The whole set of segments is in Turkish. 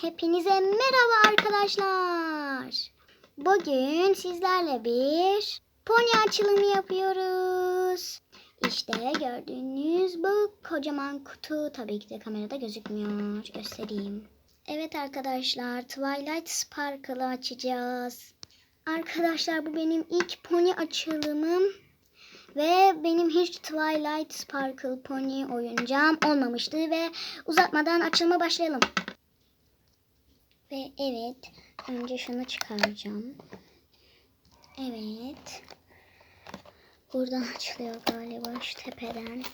Hepinize merhaba arkadaşlar. Bugün sizlerle bir pony açılımı yapıyoruz. İşte gördüğünüz bu kocaman kutu tabii ki de kamerada gözükmüyor. Göstereyim. Evet arkadaşlar Twilight Sparkle'ı açacağız. Arkadaşlar bu benim ilk pony açılımım. Ve benim hiç Twilight Sparkle Pony oyuncağım olmamıştı ve uzatmadan açılma başlayalım. Ve evet, önce şunu çıkaracağım. Evet. Buradan açılıyor galiba şu tepeden.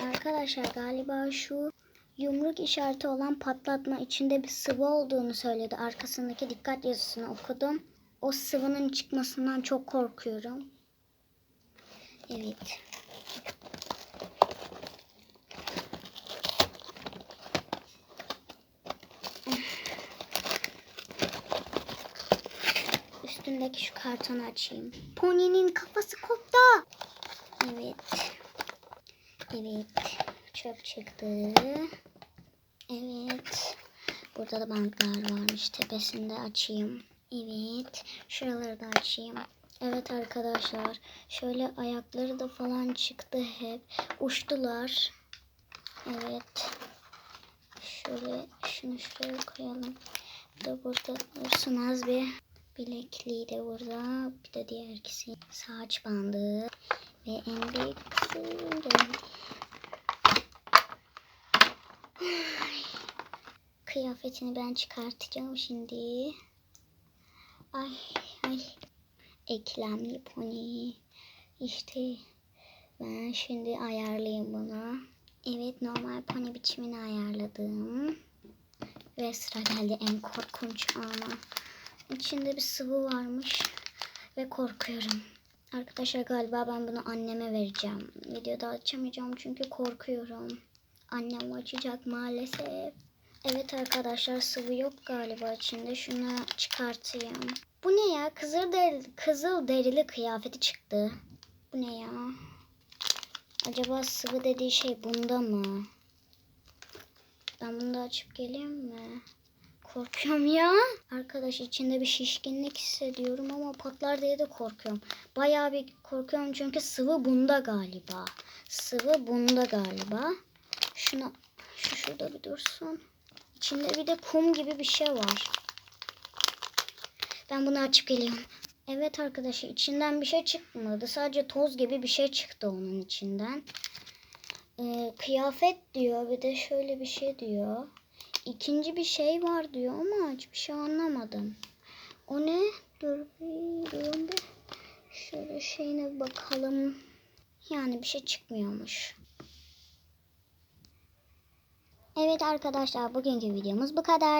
Arkadaşlar galiba şu yumruk işareti olan patlatma içinde bir sıvı olduğunu söyledi. Arkasındaki dikkat yazısını okudum. O sıvının çıkmasından çok korkuyorum. Evet. Üstündeki şu kartonu açayım. Pony'nin kafası koptu. Evet. Evet. Çöp çıktı. Evet. Burada da banklar varmış. Tepesinde açayım. Evet. Şuraları da açayım. Evet arkadaşlar. Şöyle ayakları da falan çıktı hep. Uçtular. Evet. Şöyle şunu şuraya koyalım. De burada dursun az bir. Bilekliği de burada. Bir de diğer ikisi. Saç bandı. Ve en büyük Kıyafetini ben çıkartacağım şimdi. Ay ay. Eklemli pony. İşte ben şimdi ayarlayayım bunu. Evet normal pony biçimini ayarladım. Ve sıra geldi en korkunç ana. İçinde bir sıvı varmış. Ve korkuyorum. Arkadaşlar galiba ben bunu anneme vereceğim. Videoda açamayacağım çünkü korkuyorum. Annem açacak maalesef. Evet arkadaşlar sıvı yok galiba içinde. Şunu çıkartayım. Bu ne ya? Kızıl derili, kızıl derili kıyafeti çıktı. Bu ne ya? Acaba sıvı dediği şey bunda mı? Ben bunu da açıp geleyim mi? Korkuyorum ya. Arkadaş içinde bir şişkinlik hissediyorum ama patlar diye de korkuyorum. Bayağı bir korkuyorum çünkü sıvı bunda galiba. Sıvı bunda galiba. Şuna şu şurada bir dursun. İçinde bir de kum gibi bir şey var. Ben bunu açıp geliyorum. Evet arkadaşlar içinden bir şey çıkmadı. Sadece toz gibi bir şey çıktı onun içinden. Ee, kıyafet diyor. Bir de şöyle bir şey diyor. İkinci bir şey var diyor ama hiçbir şey anlamadım. O ne? Dur bir, durun bir. Şöyle şeyine bakalım. Yani bir şey çıkmıyormuş. Evet arkadaşlar bugünkü videomuz bu kadar.